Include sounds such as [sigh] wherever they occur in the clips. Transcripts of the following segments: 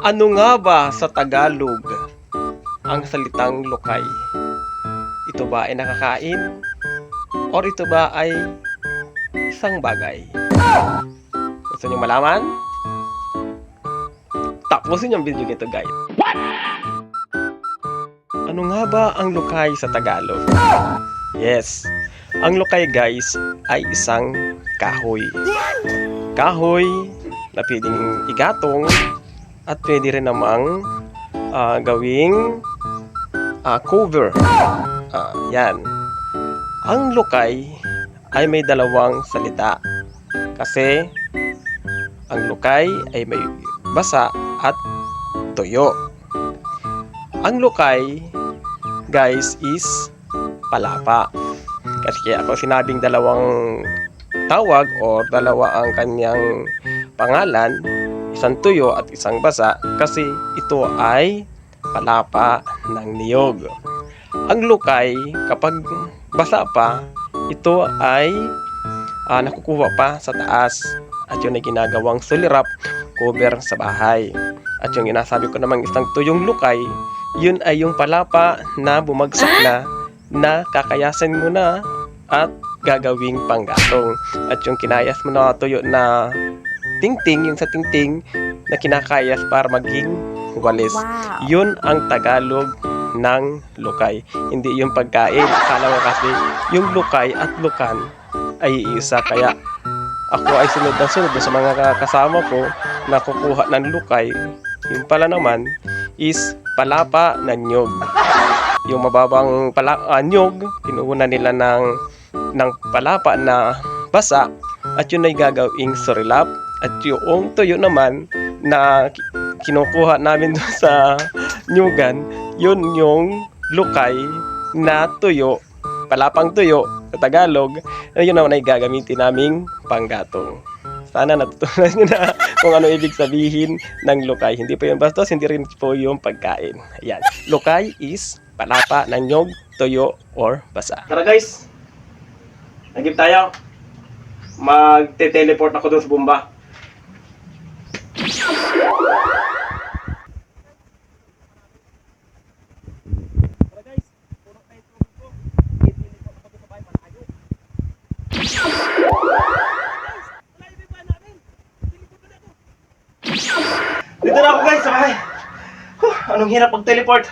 Ano nga ba sa Tagalog ang salitang lokay? Ito ba ay nakakain? Or ito ba ay isang bagay? Gusto niyo malaman? Tapusin yung video nito guys. Ano nga ba ang lokay sa Tagalog? Yes, ang lokay guys ay isang kahoy. Kahoy na pwedeng igatong at pwede rin namang ah, gawing ah, cover. Ah, yan. Ang lokay ay may dalawang salita. Kasi ang lokay ay may basa at tuyo. Ang lokay, guys, is palapa. Kasi ako sinabing dalawang tawag o dalawa ang kanyang pangalan, isang tuyo at isang basa kasi ito ay palapa ng niyog. Ang lukay, kapag basa pa, ito ay ah, nakukuha pa sa taas at yun ay ginagawang sulirap cover sa bahay. At yung inasabi ko namang isang tuyong lukay, yun ay yung palapa na bumagsak na na kakayasan mo na at gagawing panggatong. At yung kinayas mo na tuyo na tingting, yung sa tingting na kinakayas para maging walis. Wow. Yun ang Tagalog ng lukay. Hindi yung pagkain. Akala mo kasi yung lukay at lukan ay isa. Kaya ako ay sunod na sunod sa mga kasama ko na kukuha ng lukay. Yung pala naman is palapa na nyog. Yung mababang pala, ah, nyog, kinuha nila ng, ng palapa na basa at yun ay gagawing sorilap. At yung tuyo naman na ki- kinukuha namin [laughs] doon sa nyugan, yun yung lukay na tuyo, palapang tuyo sa Tagalog, na yun naman ay gagamitin naming panggatong. Sana natutunan nyo na [laughs] kung ano ibig sabihin ng lukay. Hindi po yung bastos, hindi rin po yung pagkain. Ayan. Lukay is palapa ng nyog, tuyo, or basa. Tara guys! Nagip tayo. Magte-teleport ako doon sa bomba. Dito na ako guys sa bahay. Huh, anong hirap pag-teleport.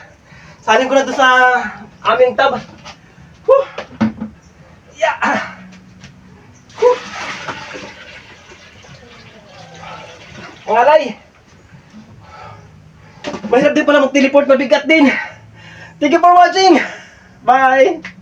Salin ko na doon sa aming tab. Huh. Yeah. Huh. Ang alay. Mahirap din pala mag-teleport, mabigat din. Thank you for watching. Bye.